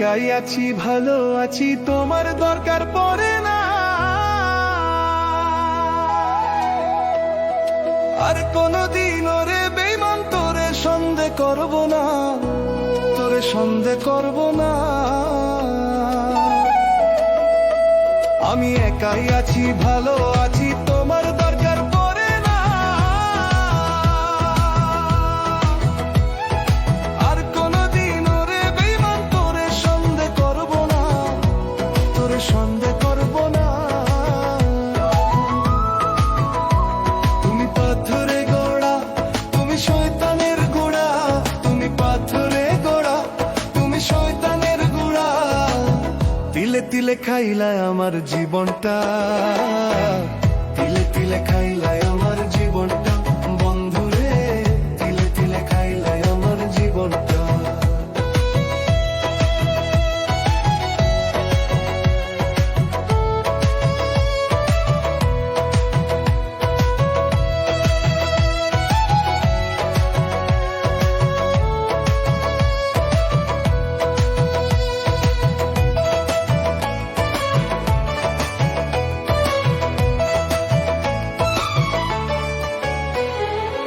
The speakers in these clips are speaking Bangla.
আছি, ভালো আছি, তোমার দরকার পড়ে না। আর কোনদিন ওরে বেইমান তোরে সন্দেহ করব না, তোরে সন্দেহ করব না। আমি একাই আছি, ভালো আছি তুমি শয়তানের তুমি পাথরে গোড়া তুমি শয়তানের গোড়া। তিলে তিলে খাইলায় আমার জীবনটা।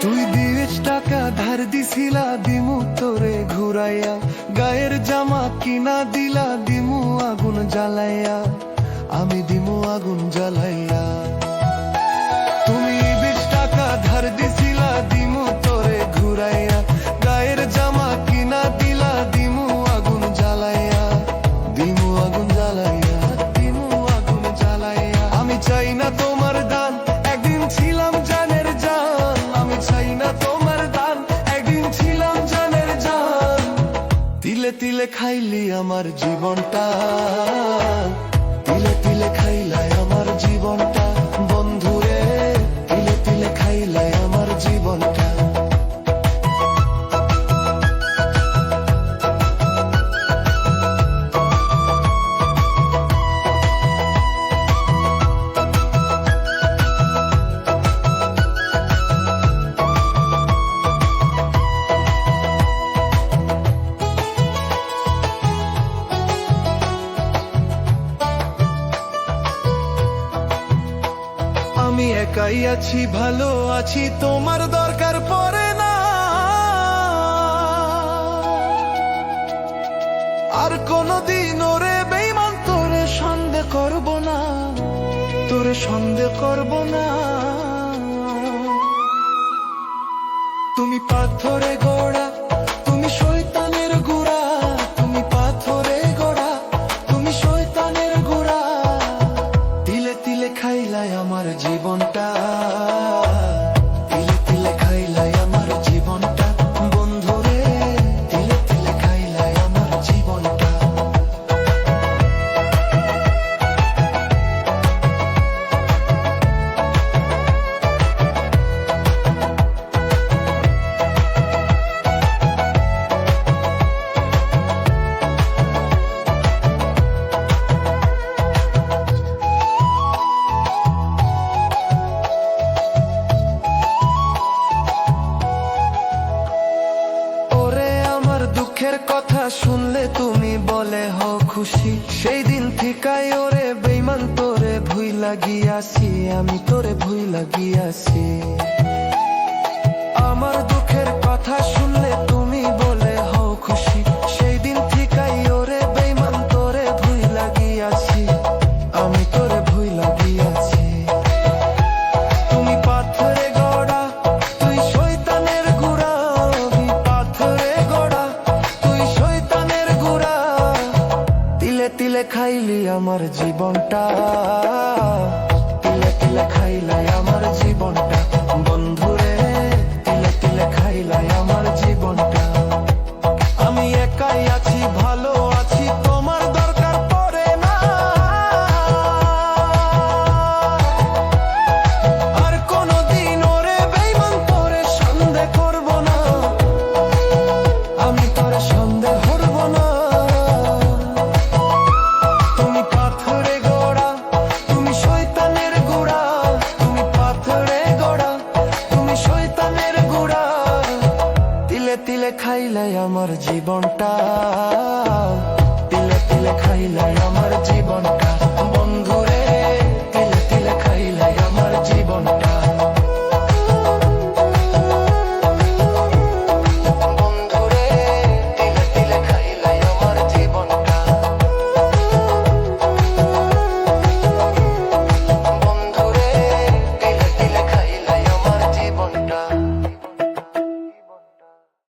তুই দিয়েছ টাকা, ধার দিছিলা দিমু তোরে ঘুরাইয়া। গায়ের জামা কিনা দিলা দিমু আগুন জ্বালাইয়া। আমি দিমু আগুন জ্বালাইয়া। তিলে তিলে খাইলি আমার জীবনটা। তিলে তিলে খাইলাই একাই আছি, ভালো আছি, তোমার দরকার পড়ে না। আর কোনদিন ওরে বেইমান তোরে সন্দেহ করব না, তোরে সন্দেহ করব না। কথা শুনলে তুমি বলে, হ, খুশি। সেই দিন ঠিকাই ওরে বেইমান তোরে ভুই লাগিয়াছি, আমি তোরে ভুই লাগিয়াছি। আমার দুঃখের কথা শুনলে আমার জীবনটা। আমার জীবনটা। তিলে তিলে খাইলাই আমার জীবন